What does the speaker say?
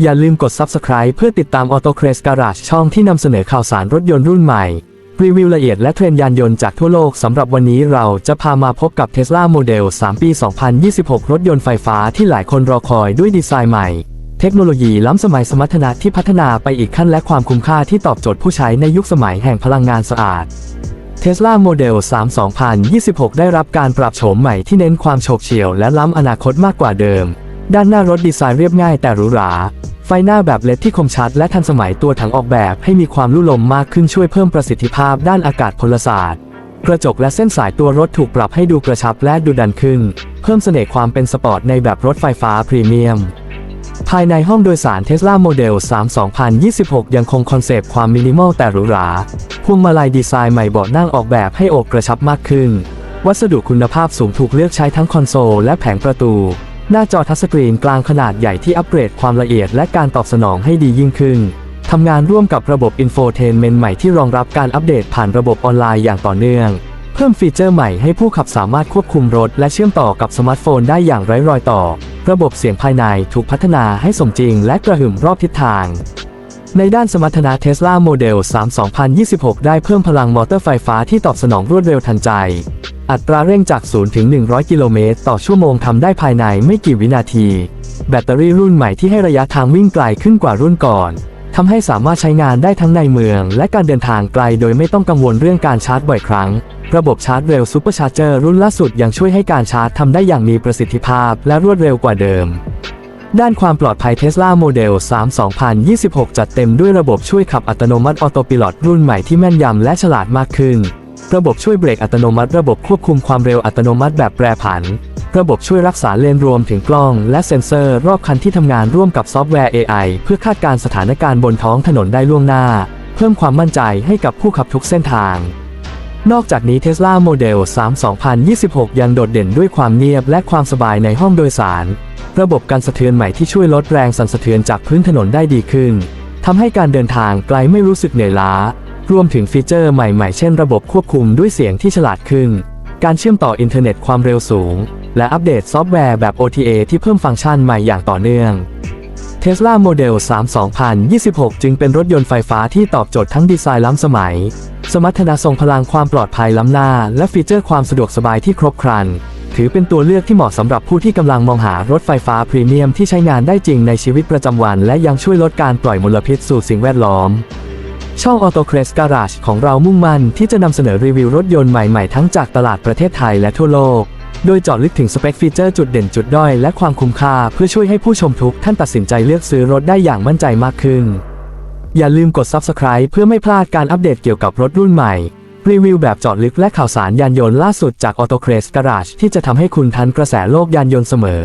อย่าลืมกด Subscribe เพื่อติดตาม Auto Craze Garage ช่องที่นำเสนอข่าวสารรถยนต์รุ่นใหม่ รีวิวละเอียดและเทรนด์ยานยนต์จากทั่วโลกสำหรับวันนี้เราจะพามาพบกับ Tesla Model 3 ปี 2026 รถยนต์ไฟฟ้าที่หลายคนรอคอยด้วยดีไซน์ใหม่ เทคโนโลยีล้ำสมัยสมรรถนะที่พัฒนาไปอีกขั้นและความคุ้มค่าที่ตอบโจทย์ผู้ใช้ในยุคสมัยแห่งพลังงานสะอาด Tesla Model 3 2026 ได้รับการปรับโฉมใหม่ที่เน้นความโฉบเฉี่ยวและล้ำอนาคตมากกว่าเดิม ด้านหน้ารถดีไซน์เรียบง่ายแต่หรูหรา ไฟหน้าแบบเลดที่คมชัดและทันสมัยตัวถังออกแบบให้มีความลุ่ลมมากขึ้นช่วยเพิ่มประสิทธิภาพด้านอากาศพลศาสตร์ กระจกและเส้นสายตัวรถถูกปรับให้ดูกระชับและดูดันขึ้น เพิ่มเสน่ห์ความเป็นสปอร์ตในแบบรถไฟฟ้าพรีเมียม ภายในห้องโดยสาร Tesla Model 3 2026 ยังคงคอนเซปต์ความมินิมอลแต่หรูหราพวงมาลัยดีไซน์ใหม่เบาะนั่งออกแบบให้โอบกระชับมากขึ้น วัสดุคุณภาพสูงถูกเลือกใช้ทั้งคอนโซลและแผงประตู หน้าจอทัชสกรีนกลางขนาดใหญ่ที่อัปเกรดความละเอียดและการตอบสนองให้ดียิ่งขึ้นทำงานร่วมกับระบบอินโฟเทนเมนต์ใหม่ที่รองรับการอัปเดตผ่านระบบออนไลน์อย่างต่อเนื่อง เพิ่มฟีเจอร์ใหม่ให้ผู้ขับสามารถควบคุมรถ และเชื่อมต่อกับสมาร์ทโฟนได้อย่างไร้รอยต่อ ระบบเสียงภายในถูกพัฒนาให้สมจริงและกระหึ่มรอบทิศทาง ในด้านสมรรถนะ Tesla Model 3 2026 ได้เพิ่มพลังมอเตอร์ไฟฟ้าที่ตอบสนองรวดเร็วทันใจ อัตราเร่งจาก 0 ถึง 100 กิโลเมตรต่อชั่วโมงทำได้ภายในไม่กี่วินาที แบตเตอรี่รุ่นใหม่ที่ให้ระยะทางวิ่งไกลขึ้นกว่ารุ่นก่อนทำให้สามารถใช้งานได้ทั้งในเมือง และการเดินทางไกลโดยไม่ต้องกังวลเรื่องการชาร์จบ่อยครั้ง ระบบชาร์จเร็วซูเปอร์ชาร์เจอร์รุ่นล่าสุดยังช่วยให้การชาร์จทำได้อย่างมีประสิทธิภาพและรวดเร็วกว่าเดิม ด้านความปลอดภัย Tesla Model 3 2026 จัดเต็มด้วยระบบช่วยขับอัตโนมัติออโตปิลอตรุ่นใหม่ที่แม่นยำและฉลาดมากขึ้น ระบบช่วยเบรกอัตโนมัติ ระบบควบคุมความเร็วอัตโนมัติแบบแปรผัน ระบบช่วยรักษาเลนรวมถึงกล้องและเซ็นเซอร์รอบคันที่ทำงานร่วมกับซอฟต์แวร์ AI เพื่อคาดการสถานการณ์บนท้องถนนได้ล่วงหน้า เพิ่มความมั่นใจให้กับผู้ขับทุกเส้นทาง นอกจากนี้ Tesla Model 3 2026 ยังโดดเด่นด้วยความเงียบและความสบายในห้องโดยสาร ระบบการสะเทือนใหม่ที่ช่วยลดแรงสั่นสะเทือนจากพื้นถนนได้ดีขึ้นทำให้การเดินทางไกลไม่รู้สึกเหนื่อยล้า รวมถึงฟีเจอร์ใหม่ๆ เช่นระบบควบคุมด้วยเสียงที่ฉลาดขึ้น การเชื่อมต่ออินเทอร์เน็ตความเร็วสูง และอัปเดตซอฟต์แวร์แบบ OTA ที่เพิ่มฟังก์ชันใหม่อย่างต่อเนื่อง Tesla Model 3 2026 จึงเป็นรถยนต์ไฟฟ้าที่ตอบโจทย์ทั้งดีไซน์ล้ำสมัย สมรรถนะทรงพลังความปลอดภัยล้ำหน้า และฟีเจอร์ความสะดวกสบายที่ครบครัน ถือเป็นตัวเลือกที่เหมาะสำหรับผู้ที่กำลังมองหารถไฟฟ้าพรีเมียมที่ใช้งานได้จริงในชีวิตประจำวัน และยังช่วยลดการปล่อยมลพิษสู่สิ่งแวดล้อม ช่อง Auto c r e s Garage ของเรามุ่งมั่นที่จะนำเสนอรีวิวรถยนต์ใหม่ๆ ทั้งจากตลาดประเทศไทยและทั่วโลก โดยเจาะลึกถึงสเปคฟีเจอร์จุดเด่นจุดด้อยและความคุ้มค่าเพื่อช่วยให้ผู้ชมทุกท่านตัดสินใจเลือกซื้อรถได้อย่างมั่นใจมากขึ้น อย่าลืมกด Subscribe เพื่อไม่พลาดการอัปเดตเกี่ยวกับรถรุ่นใหม่ รีวิวแบบเจาะลึกและข่าวสารยานยนต์ล่าสุดจาก Auto c r e s Garage ที่จะทำให้คุณทันกระแสโลกยานยนต์เสมอ